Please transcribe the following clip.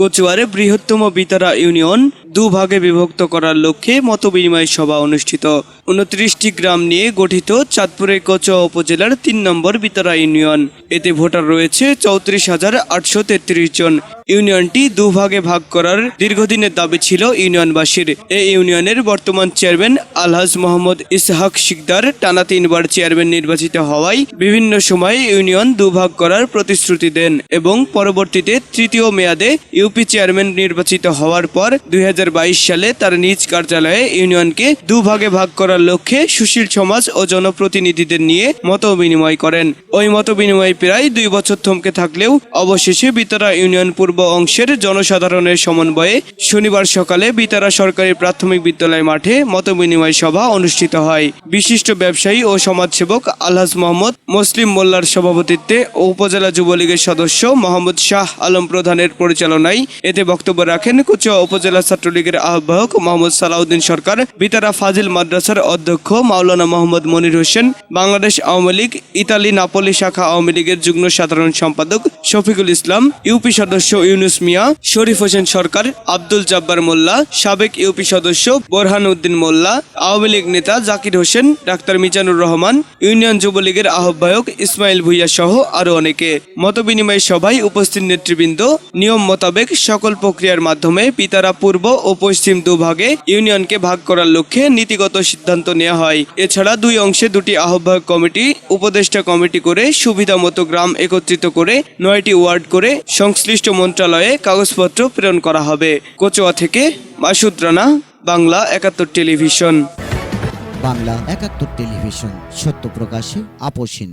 কচুয়ারে বৃহত্তম বিতারা ইউনিয়ন দুভাগে বিভক্ত করার লক্ষ্যে মতবিনিময় সভা অনুষ্ঠিত। উনত্রিশটি গ্রাম নিয়ে গঠিত চাঁদপুরে কচুয়া উপজেলার তিন নম্বর বিতারা ইউনিয়ন। এতে ভোটার রয়েছে চৌত্রিশ হাজার আটশো তেত্রিশ জন। ইউনিয়নটি দুভাগে ভাগ করার দীর্ঘদিনের দাবি ছিল ইউনিয়নবাসীর। এই ইউনিয়নের বর্তমান চেয়ারম্যান আলহাজ মোহাম্মদ ইসহাক শিকদার টানা তিনবার চেয়ারম্যান নির্বাচিত হওয়ায় বিভিন্ন সময়ে ইউনিয়ন দুভাগ করার প্রতিশ্রুতি দেন এবং পরবর্তীতে তৃতীয় মেয়াদে ইউপি চেয়ারম্যান নির্বাচিত হওয়ার পর দুই হাজার বাইশ সালে তার নিজ কার্যালয়ে ইউনিয়নকে দুভাগে ভাগ করার লক্ষ্যে সুশীল সমাজ ও জনপ্রতিনিধিদের নিয়ে মত বিনিময় করেন। ওই মত বিনিময় প্রায় দুই বছর থমকে থাকলেও অবশেষে বিতরা ইউনিয়ন পূর্ব অংশের জনসাধারণের সমন্বয়ে শনিবার সকালে বিতারা সরকারি প্রাথমিক বিদ্যালয় মাঠে মত বিনিময় সভা অনুষ্ঠিত হয়। বিশিষ্ট ব্যবসায়ী ও সমাজসেবক আলহাজ মোহাম্মদ মুসলিম মোল্লার সভাপতিত্বে ও উপজেলা যুবলীগের সদস্য মোহাম্মদ শাহ আলম প্রধানের পরিচালনায় এতে বক্তব্য রাখেন কুচুয়া উপজেলা ছাত্রলীগের আহ্বায়ক মোহাম্মদ সালাউদ্দিন সরকার, বিতারা ফাজিল মাদ্রাসার অধ্যক্ষ মাওলানা মোহাম্মদ মনির হোসেন, বাংলাদেশ আওয়ামী লীগ, ইতালি নাপোলি শাখা আওয়ামী লীগের যুগ্ম সাধারণ সম্পাদক শফিকুল ইসলাম, ইউপি সদস্য ইউনুস মিয়া, শরীফ হোসেন সরকার, আব্দুল জব্বার মোল্লা, সাবেক ইউপি সদস্য বোরহান উদ্দিন মোল্লা, আওয়ামী লীগ নেতা জাকির হোসেন, ডাক্তার মিজানুর রহমান, ইউনিয়ন যুবলীগের আহ্বায়ক ইসমাইল ভুইয়া সহ আরও অনেকে। মতবিনিময় সভায় উপস্থিত নেতৃবৃন্দ, নিয়ম মোতাবেক সকল প্রক্রিয়ার মাধ্যমে পিতারা পূর্ব ও পশ্চিম দুভাগে ইউনিয়নকে ভাগ করার লক্ষ্যে নীতিগত সিদ্ধান্ত নেওয়া হয়। এছাড়া দুই অংশে দুটি আহ্বায়ক কমিটি, উপদেষ্টা কমিটি করে সুবিধা মতো গ্রাম একত্রিত করে নয়টি ওয়ার্ড করে সংশ্লিষ্ট মন্ত্রণালয়ে কাগজপত্র প্রেরণ করা হবে। কোচোয়া থেকে মাসুদ রানা, বাংলা একাত্তর টেলিভিশন। বাংলা একাত্তর টেলিভিশন, সত্য প্রকাশে আপোষহীন